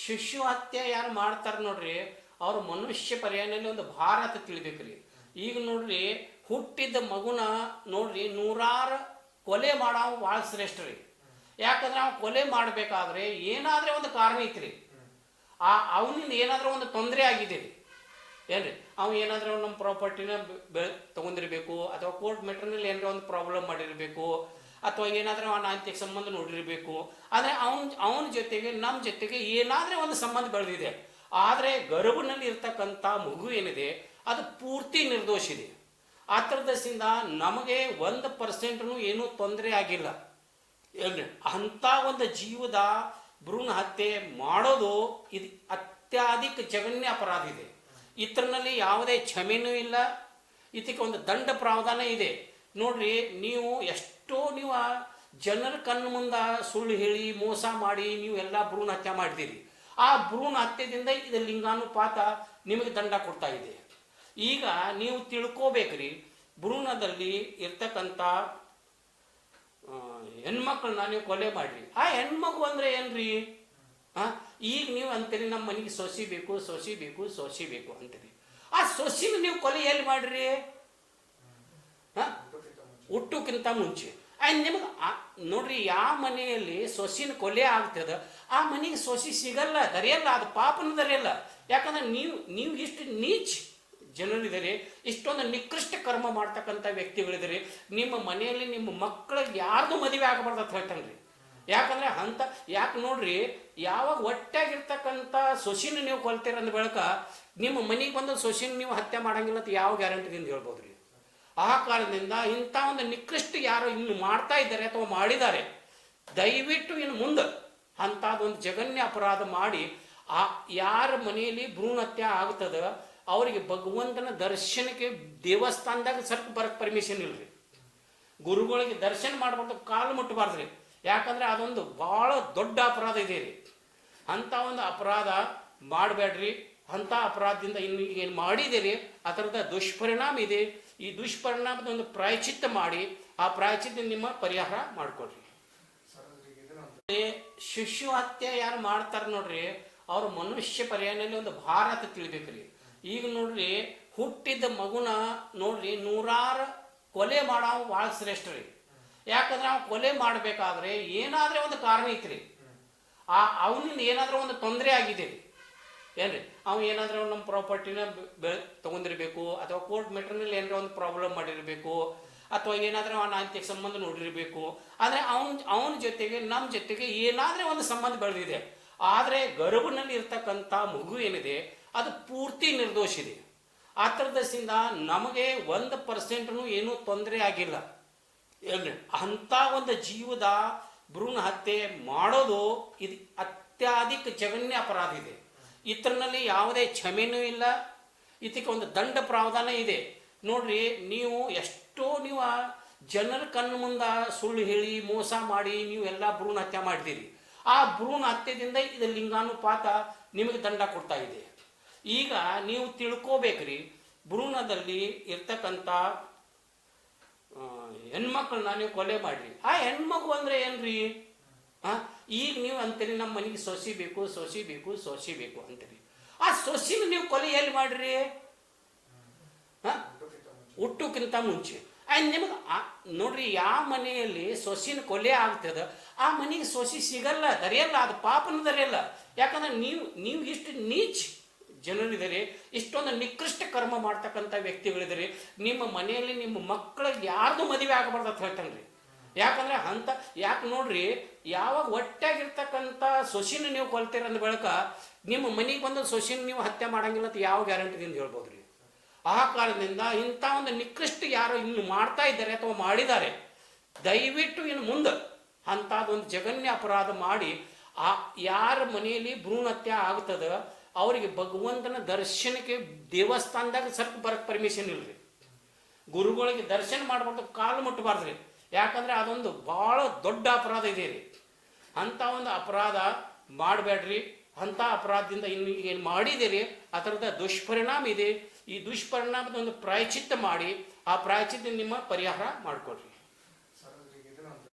ಶಿಶು ಹತ್ಯೆ ಯಾರು ಮಾಡ್ತಾರೆ ನೋಡ್ರಿ, ಅವ್ರ ಮನುಷ್ಯ ಪರ್ಯಾಯನಲ್ಲಿ ಒಂದು ಭಾರತ ತಿಳಿಬೇಕ್ರಿ. ಈಗ ನೋಡ್ರಿ, ಹುಟ್ಟಿದ ಮಗುನ ನೋಡ್ರಿ, ನೂರಾರು ಕೊಲೆ ಮಾಡೋ ಭಾಳ ಶ್ರೇಷ್ಠ ರೀ. ಯಾಕಂದ್ರೆ ಅವ್ನು ಕೊಲೆ ಮಾಡಬೇಕಾದ್ರೆ ಏನಾದ್ರೆ ಒಂದು ಕಾರಣ ಐತ್ರಿ. ಆ ಅವನಿಂದ ಏನಾದ್ರೂ ಒಂದು ತೊಂದರೆ ಆಗಿದೆ ರೀ. ಏನ್ರಿ ಅವ್ನು ಏನಾದರೂ ನಮ್ಮ ಪ್ರಾಪರ್ಟಿನ ಬೆ ತಗೊಂಡಿರ್ಬೇಕು, ಅಥವಾ ಕೋರ್ಟ್ ಮೆಟ್ರಿನಲ್ಲಿ ಏನಾರ ಒಂದು ಪ್ರಾಬ್ಲಮ್ ಮಾಡಿರಬೇಕು ಅಥವಾ ಏನಾದರೂ ಅವನ ಅಂತ್ಯಕ್ಕೆ ಸಂಬಂಧ ನೋಡಿರಬೇಕು. ಆದರೆ ಅವನ ಅವನ ಜೊತೆಗೆ ನಮ್ಮ ಜೊತೆಗೆ ಏನಾದರೂ ಒಂದು ಸಂಬಂಧ ಬೆಳೆದಿದೆ. ಆದರೆ ಗರ್ಭನಲ್ಲಿ ಇರ್ತಕ್ಕಂಥ ಮಗು ಏನಿದೆ, ಅದು ಪೂರ್ತಿ ನಿರ್ದೋಷ ಇದೆ. ಆ ಥರದಸಿಂದ ನಮಗೆ ಒಂದು ಪರ್ಸೆಂಟ್ನು ಏನೂ ತೊಂದರೆ ಆಗಿಲ್ಲ. ಏನ್ರಿ ಅಂಥ ಒಂದು ಜೀವದ ಭ್ರೂಣ ಹತ್ಯೆ ಮಾಡೋದು ಇದು ಅತ್ಯಾಧಿಕ ಜಗನ್ಯ ಅಪರಾಧ ಇದೆ. ಇತರನಲ್ಲಿ ಯಾವುದೇ ಕ್ಷಮೆನೂ ಇಲ್ಲ. ಇದಕ್ಕೆ ಒಂದು ದಂಡ ಪ್ರಾವಧಾನ ಇದೆ. ನೋಡ್ರಿ, ನೀವು ಎಷ್ಟೋ ನೀವು ಆ ಜನರ ಕಣ್ಣು ಮುಂದ ಸುಳ್ಳು ಹೇಳಿ, ಮೋಸ ಮಾಡಿ ನೀವು ಎಲ್ಲ ಭ್ರೂಣ ಹತ್ಯೆ ಮಾಡಿದ್ದೀರಿ ಆ ಭ್ರೂಣ ಹತ್ಯೆದಿಂದ ಇದು ಲಿಂಗಾನುಪಾತ ನಿಮಗೆ ದಂಡ ಕೊಡ್ತಾ ಇದೆ. ಈಗ ನೀವು ತಿಳ್ಕೋಬೇಕ್ರಿ, ಭ್ರೂಣದಲ್ಲಿ ಇರ್ತಕ್ಕಂಥ ಹೆಣ್ಮಕ್ಳನ್ನ ನೀವು ಕೊಲೆ ಮಾಡ್ರಿ. ಆ ಹೆಣ್ಮಗು ಅಂದ್ರೆ ಏನ್ರಿ? ಆ, ಈಗ ನೀವು ಅಂತೀರಿ ನಮ್ಮ ಮನೆಗೆ ಸೊಸಿ ಬೇಕು ಸೊಸಿ ಬೇಕು ಸೊಸಿ ಬೇಕು ಅಂತೀರಿ ಆ ಸೊಸಿನ ನೀವು ಕೊಲೆ ಎಲ್ಲಿ ಮಾಡ್ರಿ? ಆ? ಹುಟ್ಟುಕ್ಕಿಂತ ಮುಂಚೆ. ನಿಮಗೆ ನೋಡ್ರಿ ಯಾವ ಮನೆಯಲ್ಲಿ ಸೊಸಿನ ಕೊಲೆ ಆಗ್ತದ, ಆ ಮನೆಗೆ ಸೊಸಿ ಸಿಗಲ್ಲ, ದರಿಯಲ್ಲ, ಅದು ಪಾಪನ ದರಿಯಲ್ಲ. ಯಾಕಂದ್ರೆ ನೀವು ನೀವು ಇಷ್ಟು ನೀಚ್ ಜನರಿದ್ದಾರೆ ಇಷ್ಟೊಂದು ನಿಕೃಷ್ಟ ಕರ್ಮ ಮಾಡ್ತಕ್ಕಂಥ ವ್ಯಕ್ತಿಗಳಿದ್ದಾರೆ ನಿಮ್ಮ ಮನೆಯಲ್ಲಿ ನಿಮ್ಮ ಮಕ್ಕಳಿಗೆ ಯಾರ್ದು ಮದುವೆ ಆಗಬಾರ್ದು ಅಂತ ಹೇಳ್ತಾನೆ ಯಾಕಂದ್ರೆ ಅಂತ ಯಾಕೆ ನೋಡ್ರಿ, ಯಾವಾಗ ಒಟ್ಟಾಗಿರ್ತಕ್ಕಂಥ ಸೊಸಿನ ನೀವು ಕೊಲ್ತೀರ ಅಂದ ಬೆಳಕ, ನಿಮ್ಮ ಮನೆಗೆ ಬಂದ ಸೊಸಿನ ನೀವು ಹತ್ಯೆ ಮಾಡಂಗಿಲ್ಲ ಅಂತ ಯಾವ ಗ್ಯಾರಂಟಿದಿಂದ ಹೇಳ್ಬೋದು ರೀ ಆ ಕಾಲದಿಂದ ಇಂಥ ಒಂದು ನಿಕೃಷ್ಟ ಯಾರು ಇನ್ನು ಮಾಡ್ತಾ ಇದ್ದಾರೆ ಅಥವಾ ಮಾಡಿದ್ದಾರೆ, ದಯವಿಟ್ಟು ಇನ್ನು ಮುಂದೆ ಅಂಥದ್ದೊಂದು ಜಗನ್ಯ ಅಪರಾಧ ಮಾಡಿ, ಆ ಯಾರ ಮನೆಯಲ್ಲಿ ಭ್ರೂಣ ಹತ್ಯೆ ಆಗ್ತದ, ಅವರಿಗೆ ಭಗವಂತನ ದರ್ಶನಕ್ಕೆ ದೇವಸ್ಥಾನದಾಗ ಸರ್ಕ ಬರಕ್ಕೆ ಪರ್ಮಿಷನ್ ಇಲ್ರಿ. ಗುರುಗಳಿಗೆ ದರ್ಶನ ಮಾಡಬಾರ್ದು ಕಾಲು ಮುಟ್ಟಬಾರ್ದ್ರಿ ಯಾಕಂದ್ರೆ ಅದೊಂದು ಭಾಳ ದೊಡ್ಡ ಅಪರಾಧ ಇದೆ ರೀ ಅಂಥ ಒಂದು ಅಪರಾಧ ಮಾಡಬೇಡ್ರಿ. ಅಂಥ ಅಪರಾಧದಿಂದ ಇನ್ನು ಏನು ಮಾಡಿದ್ದೀರಿ ಆ ಥರದ ದುಷ್ಪರಿಣಾಮ ಇದೆ. ಈ ದುಷ್ಪರಿಣಾಮದ ಒಂದು ಪ್ರಾಯಚಿತ್ತ ಮಾಡಿ, ಆ ಪ್ರಾಯಚಿತ್ತ ನಿಮ್ಮ ಪರಿಹಾರ ಮಾಡಿಕೊಡ್ರಿ ಶಿಶು ಹತ್ಯೆ ಯಾರು ಮಾಡ್ತಾರೆ ನೋಡ್ರಿ, ಅವ್ರ ಮನುಷ್ಯ ಪರ್ಯಾಯನಲ್ಲಿ ಒಂದು ಭಾರ ಅಂತ ತಿಳಿಬೇಕ್ರಿ. ಈಗ ನೋಡ್ರಿ, ಹುಟ್ಟಿದ ಮಗುನ ನೋಡ್ರಿ, ನೂರಾರು ಕೊಲೆ ಮಾಡೋ ಭಾಳ ಶ್ರೇಷ್ಠ ರೀ. ಯಾಕಂದ್ರೆ ಅವ್ನು ಕೊಲೆ ಮಾಡಬೇಕಾದ್ರೆ ಏನಾದ್ರೆ ಒಂದು ಕಾರಣ ಐತ್ರಿ. ಆ, ಅವನಿಂದ ಏನಾದ್ರೂ ಒಂದು ತೊಂದರೆ ಆಗಿದೆ. ರೀ ಏನ್ರಿ? ಅವ್ ಏನಾದರೂ ನಮ್ಮ ಪ್ರಾಪರ್ಟಿನ ಬೆ ತಗೊಂಡಿರ್ಬೇಕು, ಅಥವಾ ಕೋರ್ಟ್ ಮೆಟ್ರಿನಲ್ಲಿ ಏನಾರ ಒಂದು ಪ್ರಾಬ್ಲಮ್ ಮಾಡಿರಬೇಕು, ಅಥವಾ ಏನಾದರೂ ಅವನ ಆಂತರಿಕ ಸಂಬಂಧ ನೋಡಿರಬೇಕು, ಆದರೆ ಅವನ ಅವನ ಜೊತೆಗೆ ನಮ್ಮ ಜೊತೆಗೆ ಏನಾದರೂ ಒಂದು ಸಂಬಂಧ ಬೆಳೆದಿದೆ. ಆದರೆ ಗರ್ಭನಲ್ಲಿ ಇರ್ತಕ್ಕಂಥ ಮಗು ಏನಿದೆ, ಅದು ಪೂರ್ತಿ ನಿರ್ದೋಷ ಇದೆ. ಆ ಥರದಿಂದ ನಮಗೆ ಒಂದು ಪರ್ಸೆಂಟ್ನು ಏನೂ ತೊಂದರೆ ಆಗಿಲ್ಲ. ಏನ್ರಿ? ಅಂಥ ಒಂದು ಜೀವದ ಭ್ರೂಣ ಹತ್ಯೆ ಮಾಡೋದು ಇದು ಅತ್ಯಾಧಿಕ ಜಗನ್ಯ ಅಪರಾಧ ಇದೆ. ಇತರನಲ್ಲಿ ಯಾವುದೇ ಕ್ಷಮೆನೂ ಇಲ್ಲ. ಇದಕ್ಕೆ ಒಂದು ದಂಡ ಪ್ರಾವಧಾನ ಇದೆ. ನೋಡ್ರಿ, ನೀವು ಎಷ್ಟೋ ನೀವು ಜನರ ಕಣ್ಣು ಮುಂದೆ ಸುಳ್ಳು ಹೇಳಿ, ಮೋಸ ಮಾಡಿ, ನೀವು ಎಲ್ಲ ಭ್ರೂಣ ಹತ್ಯೆ ಮಾಡಿದ್ದೀರಿ. ಆ ಭ್ರೂಣ ಹತ್ಯದಿಂದ ಇದು ಲಿಂಗಾನುಪಾತ ನಿಮಗೆ ದಂಡ ಕೊಡ್ತಾ ಇದೆ. ಈಗ ನೀವು ತಿಳ್ಕೋಬೇಕ್ರಿ, ಭ್ರೂಣದಲ್ಲಿ ಇರ್ತಕ್ಕಂಥ ಹೆಣ್ಮಕ್ಳನ್ನ ನೀವು ಕೊಲೆ ಮಾಡ್ರಿ. ಆ ಹೆಣ್ಮಗು ಅಂದ್ರೆ ಏನ್ರಿ? ಆ ಈಗ ನೀವು ಅಂತೀರಿ ನಮ್ಮ ಮನೆಗೆ ಸೊಸಿ ಬೇಕು ಸೊಸಿ ಬೇಕು ಸೊಸಿ ಬೇಕು ಅಂತೀರಿ. ಆ ಸೊಸಿನ ನೀವು ಕೊಲೆ ಎಲ್ಲಿ ಮಾಡ್ರಿ? ಹುಟ್ಟುಕ್ಕಿಂತ ಮುಂಚೆ. ಆಯ್ತು ನಿಮಗೆ ನೋಡ್ರಿ, ಯಾವ ಮನೆಯಲ್ಲಿ ಸೊಸಿನ ಕೊಲೆ ಆಗ್ತದ, ಆ ಮನೆಗೆ ಸೊಸಿ ಸಿಗಲ್ಲ, ದರಿಯಲ್ಲ, ಅದು ಪಾಪನ ದರಿಯಲ್ಲ. ಯಾಕಂದ್ರೆ ನೀವು ನೀವು ಇಷ್ಟು ನೀಚ್ ಜನರಿದ್ದಾರೆ, ಇಷ್ಟೊಂದು ನಿಕೃಷ್ಟ ಕರ್ಮ ಮಾಡ್ತಕ್ಕಂಥ ವ್ಯಕ್ತಿಗಳಿದ್ದಾರೆ. ನಿಮ್ಮ ಮನೆಯಲ್ಲಿ ನಿಮ್ಮ ಮಕ್ಕಳಿಗೆ ಯಾರ್ದು ಮದುವೆ ಆಗಬಾರ್ದು ಅಂತ ಹೇಳ್ತಾನೆ ರೀ. ಯಾಕಂದ್ರೆ ಅಂತ, ಯಾಕೆ ನೋಡ್ರಿ, ಯಾವಾಗ ಒಟ್ಟಾಗಿರ್ತಕ್ಕಂಥ ಸೊಸಿನ ನೀವು ಕೊಲ್ತೀರ ಅಂದ ಬೆಳಕ ನಿಮ್ಮ ಮನೆಗೆ ಬಂದ ಸೊಸಿನ ನೀವು ಹತ್ಯೆ ಮಾಡಂಗಿಲ್ಲ ಅಂತ ಯಾವ ಗ್ಯಾರಂಟಿದಿಂದ ಹೇಳ್ಬೋದು ರೀ ಆ ಕಾರಣದಿಂದ ಇಂಥ ಒಂದು ನಿಕೃಷ್ಟ ಯಾರು ಇನ್ನು ಮಾಡ್ತಾ ಇದ್ದಾರೆ ಅಥವಾ ಮಾಡಿದ್ದಾರೆ, ದಯವಿಟ್ಟು ಇನ್ನು ಮುಂದೆ ಅಂಥದ್ದೊಂದು ಜಗನ್ಯ ಅಪರಾಧ ಮಾಡಿ, ಆ ಯಾರ ಮನೆಯಲ್ಲಿ ಭ್ರೂಣ ಹತ್ಯೆ ಆಗ್ತದ, ಅವರಿಗೆ ಭಗವಂತನ ದರ್ಶನಕ್ಕೆ ದೇವಸ್ಥಾನದಾಗ ಸರ್ಕ್ ಬರಕ್ಕೆ ಪರ್ಮಿಷನ್ ಇಲ್ರಿ. ಗುರುಗಳಿಗೆ ದರ್ಶನ ಮಾಡಬಾರ್ದು, ಕಾಲು ಮುಟ್ಟಬಾರ್ದ್ರಿ ಯಾಕಂದ್ರೆ ಅದೊಂದು ಭಾಳ ದೊಡ್ಡ ಅಪರಾಧ ಇದೆ ರೀ. ಅಂಥ ಒಂದು ಅಪರಾಧ ಮಾಡಬೇಡ್ರಿ. ಅಂಥ ಅಪರಾಧದಿಂದ ಇನ್ನು ಏನು ಮಾಡಿದಿರಿ ಅದರದ ದುಷ್ಪರಿಣಾಮ ಇದೆ. ಈ ದುಷ್ಪರಿಣಾಮದ ಒಂದು ಪ್ರಾಯಚಿತ್ತ ಮಾಡಿ, ಆ ಪ್ರಾಯಚಿತ್ತ ನಿಮ್ಮ ಪರಿಹಾರ ಮಾಡಿಕೊಡ್ರಿ